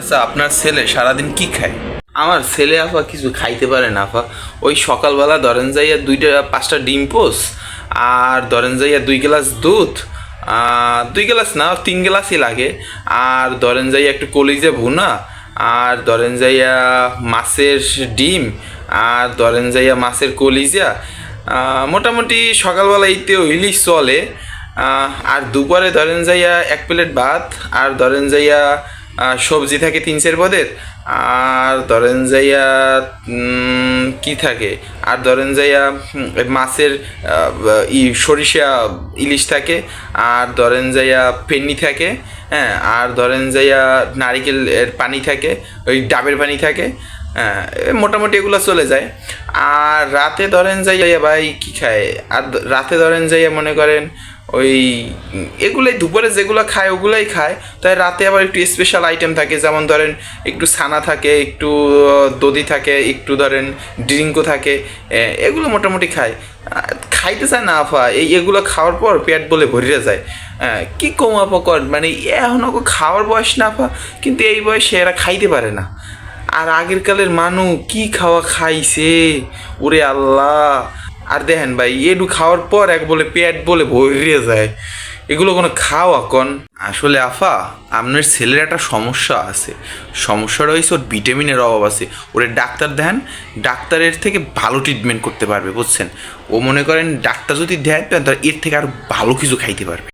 আচ্ছা আপনার ছেলে সারাদিন কি খায়? আমার ছেলে আফা কিছু খাইতে পারে না আফা ওই সকালবেলা ধরেন যাইয়া দুইটা, পাঁচটা ডিম পোস, আর ধরেন যাইয়া দুই গ্লাস দুধ দুই গ্লাস না, তিন গ্লাসই লাগে। আর ধরেন যাইয়া একটু কলিজা ভুনা, আর ধরেন যাইয়া মাছের ডিম, আর ধরেন যাইয়া মাছের কলিজা মোটামুটি সকালবেলা এইতে হইলেই চলে। আর দুপুরে ধরেন যাইয়া এক প্লেট ভাত, আর ধরেন যাইয়া সবজি থাকে তিন চার পদের, আর ধরেন যাইয়া কি থাকে? আর ধরেন যাইয়া মাছের ই সরিষা ইলিশ থাকে, আর ধরেন যাইয়া পেন্নি থাকে হ্যাঁ আর ধরেন যাইয়া নারিকেলের পানি থাকে, ওই ডাবের পানি থাকে মোটামুটি এগুলো চলে যায়। আর রাতে ধরেন যাইয়া ভাই কি খায়? আর রাতে ধরেন যাইয়া মনে করেন ওই এগুলোই দুপুরে যেগুলো খায় ওগুলোই খায়। তাই রাতে আবার একটু স্পেশাল আইটেম থাকে যেমন ধরেন একটু ছানা থাকে একটু দধি থাকে একটু ধরেন ড্রিঙ্কও থাকে এগুলো মোটামুটি খায়। খাইতে চায় না আফা এই এগুলো খাওয়ার পর পেট বলে ভরিয়ে যায়। হ্যাঁ, কি কম আপা কর? মানে এখন খাওয়ার বয়স না আপা কিন্তু এই বয়সে এরা খাইতে পারে না। আর আগের কালের মানুষ কি খাওয়া খাইছে? ওরে আল্লাহ। আর দেখেন ভাই, এডু খাওয়ার পর এক বলে পেট বলে ভরিয়ে যায়। এগুলো কোনো খাওয়া কন? আসলে আফা, আপনার ছেলের একটা সমস্যা আছে। সমস্যাটা হয়েছে ওর ভিটামিনের অভাব আছে। ওরে ডাক্তার দেন ডাক্তারের থেকে ভালো ট্রিটমেন্ট করতে পারবে, বুঝছেন? ও মনে করেন, ডাক্তার যদি দেয়, তাহলে এর থেকে আর ভালো কিছু খাইতে পারবে।